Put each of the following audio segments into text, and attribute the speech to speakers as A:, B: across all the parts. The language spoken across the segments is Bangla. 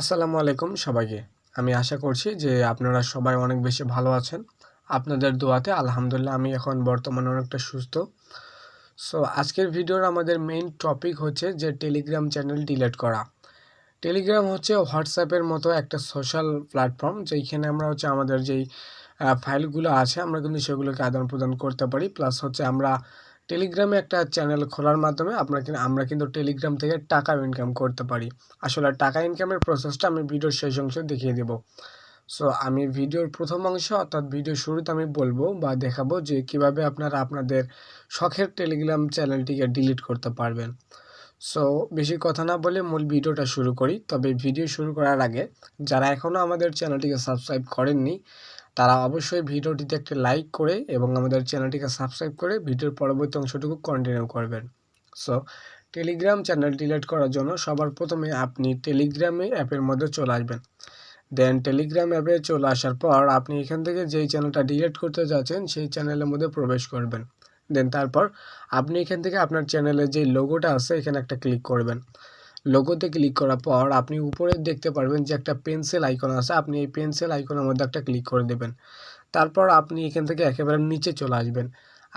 A: আসসালামু আলাইকুম সবাইকে। আমি আশা করছি যে আপনারা সবাই অনেক বেশি ভালো আছেন। আপনাদের দোয়াতে আলহামদুলিল্লাহ আমি এখন বর্তমানে অনেকটা সুস্থ। সো আজকের ভিডিওর আমাদের মেইন টপিক হচ্ছে যে টেলিগ্রাম চ্যানেল ডিলিট করা। টেলিগ্রাম হচ্ছে হোয়াটসঅ্যাপের মতো একটা সোশ্যাল প্ল্যাটফর্ম যেখানে আমরা হচ্ছে আমাদের যেই ফাইলগুলো আছে আমরা কিন্তু সেগুলোকে আদান প্রদান করতে পারি। প্লাস হচ্ছে আমরা টেলিগ্রামে একটা চ্যানেল খোলার মাধ্যমে আপনার আমরা কিন্তু টেলিগ্রাম থেকে টাকা ইনকাম করতে পারি। আসলে টাকা ইনকামের প্রসেসটা আমি ভিডিওর শেষ অংশে দেখিয়ে দেবো। সো আমি ভিডিওর প্রথম অংশ অর্থাৎ ভিডিও শুরুতে আমি বলব বা দেখাবো যে কীভাবে আপনারা আপনাদের শখের টেলিগ্রাম চ্যানেলটিকে ডিলিট করতে পারবেন। সো বেশি কথা না বলে মূল ভিডিওটা শুরু করি। তবে ভিডিও শুরু করার আগে, যারা এখনও আমাদের চ্যানেলটিকে সাবস্ক্রাইব করেননি তারা অবশ্যই ভিডিওটিতে একটি লাইক করে এবং আমাদের চ্যানেলটিকে সাবস্ক্রাইব করে ভিডিওর পরবর্তী অংশটুকু কন্টিনিউ করবেন। সো টেলিগ্রাম চ্যানেল ডিলেট করার জন্য সবার প্রথমে আপনি টেলিগ্রামে অ্যাপের মধ্যে চলে আসবেন। দেন টেলিগ্রাম অ্যাপে চলে আসার পর আপনি এখান থেকে যেই চ্যানেলটা ডিলিট করতে যাচ্ছেন সেই চ্যানেলের মধ্যে প্রবেশ করবেন। দেন তারপর আপনি এখান থেকে আপনার চ্যানেলের যে লোগোটা আছে এখানে একটা ক্লিক করবেন। লোগোতে ক্লিক করার পর আপনি উপরে দেখতে পারবেন যে একটা পেন্সিল আইকন আছে। আপনি এই পেন্সিল আইকনের মধ্যে একটা ক্লিক করে দেবেন। তারপর আপনি এখান থেকে একেবারে নিচে চলে আসবেন।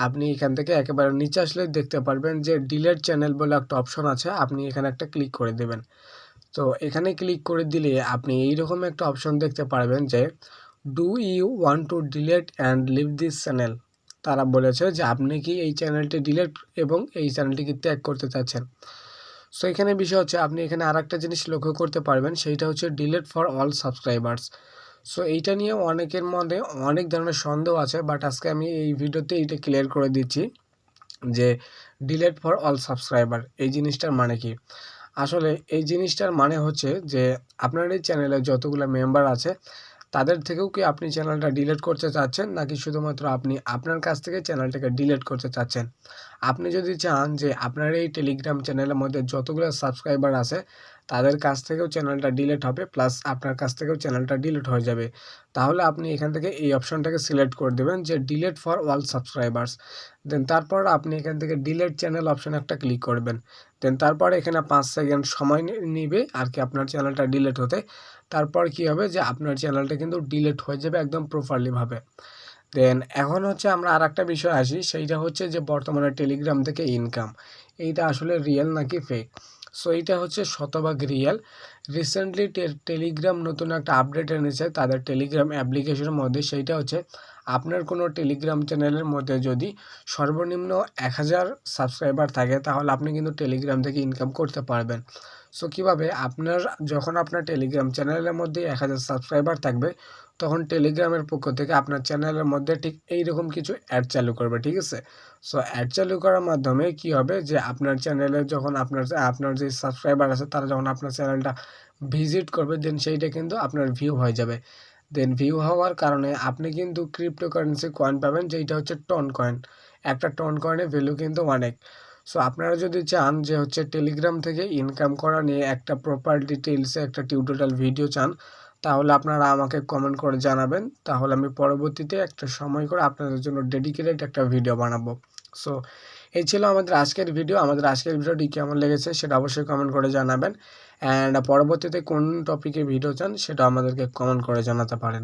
A: আপনি এখান থেকে একেবারে নিচে আসলে দেখতে পারবেন যে ডিলেট চ্যানেল বলে একটা অপশন আছে। আপনি এখানে একটা ক্লিক করে দেবেন। তো এখানে ক্লিক করে দিলে আপনি এইরকম একটা অপশন দেখতে পারবেন যে do you want to delete and leave this channel তারা বলেছে যে, আপনি কি এই চ্যানেলটি ডিলেট এবং এই চ্যানেলটিকে ত্যাগ করতে চাচ্ছেন? সো এখানে বিষয় হচ্ছে আপনি এখানে আর একটা জিনিস লক্ষ্য করতে পারবেন, সেইটা হচ্ছে delete for all subscribers so এইটা নিয়ে অনেকের মধ্যে অনেক ধরনের সন্দেহ আছে বাট আজকে আমি এই ভিডিওতে এইটা ক্লিয়ার করে দিচ্ছি যে ডিলেট ফর অল সাবস্ক্রাইবার এই জিনিসটার মানে কি? আসলে এই জিনিসটার মানে হচ্ছে যে আপনার এই চ্যানেলে যতগুলো মেম্বার আছে তাদের থেকেও কি আপনি চ্যানেলটা ডিলিট করতে চাচ্ছেন? নাকি শুধুমাত্র আপনি আপনার কাছ থেকে চ্যানেলটাকে ডিলিট করতে চাচ্ছেন? আপনি যদি চান যে আপনার এই টেলিগ্রাম চ্যানেলের মধ্যে যতগুলো সাবস্ক্রাইবার আছে তাদের কাছ থেকেও চ্যানেলটা ডিলিট হবে প্লাস আপনার কাছ থেকেও চ্যানেলটা ডিলিট হয়ে যাবে। তাহলে আপনি এখান থেকে এই অপশনটাকে সিলেক্ট করে দেবেন যে delete for all subscribers then তারপর আপনি এখান থেকে ডিলেট চ্যানেল অপশন একটা ক্লিক করবেন। দেন তারপর এখানে পাঁচ সেকেন্ড সময় নিবে আর কি আপনার চ্যানেলটা ডিলেট হতে। তারপর কি হবে যে আপনার চ্যানেলটা কিন্তু ডিলেট হয়ে যাবে একদম প্রপারলিভাবে দেন এখন হচ্ছে আমরা আর একটা বিষয় আসি, সেইটা হচ্ছে যে বর্তমানে টেলিগ্রাম থেকে ইনকাম এইটা আসলে রিয়েল নাকি ফেক সো এইটা হচ্ছে শতভাগ রিয়েল রিসেন্টলি টেলিগ্রাম নতুন একটা আপডেট এনেছে, তাদের টেলিগ্রাম অ্যাপ্লিকেশনের মধ্যে। সেইটা হচ্ছে, আপনার কোনো টেলিগ্রাম চ্যানেলের মধ্যে যদি সর্বনিম্ন এক হাজার সাবস্ক্রাইবার থাকে, তাহলে আপনি কিন্তু টেলিগ্রাম থেকে ইনকাম করতে পারবেন। সো কীভাবে? আপনার যখন আপনার টেলিগ্রাম চ্যানেলের মধ্যে এক হাজার সাবস্ক্রাইবার থাকবে, তখন টেলিগ্রামের পক্ষ থেকে আপনার চ্যানেলের মধ্যে ঠিক এইরকম কিছু অ্যাড চালু করবে, ঠিক আছে? সো অ্যাড চালু করার মাধ্যমে কি হবে যে, আপনার চ্যানেলে যখন আপনার আপনার যে সাবস্ক্রাইবার আছে, তারা যখন আপনার চ্যানেলটা ভিজিট করবে দেন সেইটা কিন্তু আপনার ভিউ হয়ে যাবে। দেন ভিউ হওয়ার কারণে আপনি কিন্তু ক্রিপ্টোকারেন্সি কয়েন পাবেন, যেইটা হচ্ছে টন কয়েন একটা টন কয়েনের ভ্যালু কিন্তু অনেক। সো আপনারা যদি চান যে হচ্ছে টেলিগ্রাম থেকে ইনকাম করা নিয়ে একটা প্রপার ডিটেলসে একটা টিউটোরিয়াল ভিডিও চান, তাহলে আপনারা আমাকে কমেন্ট করে জানাবেন। তাহলে আমি পরবর্তীতে একটা সময় করে আপনাদের জন্য ডেডিকেটেড একটা ভিডিও বানাবো। সো এই ছিল আমাদের আজকের ভিডিও আমাদের আজকের ভিডিওটি কেমন লেগেছে সেটা অবশ্যই কমেন্ট করে জানাবেন। অ্যান্ড পরবর্তীতে কোন টপিকে ভিডিও চান সেটা আমাদেরকে কমেন্ট করে জানাতে পারেন।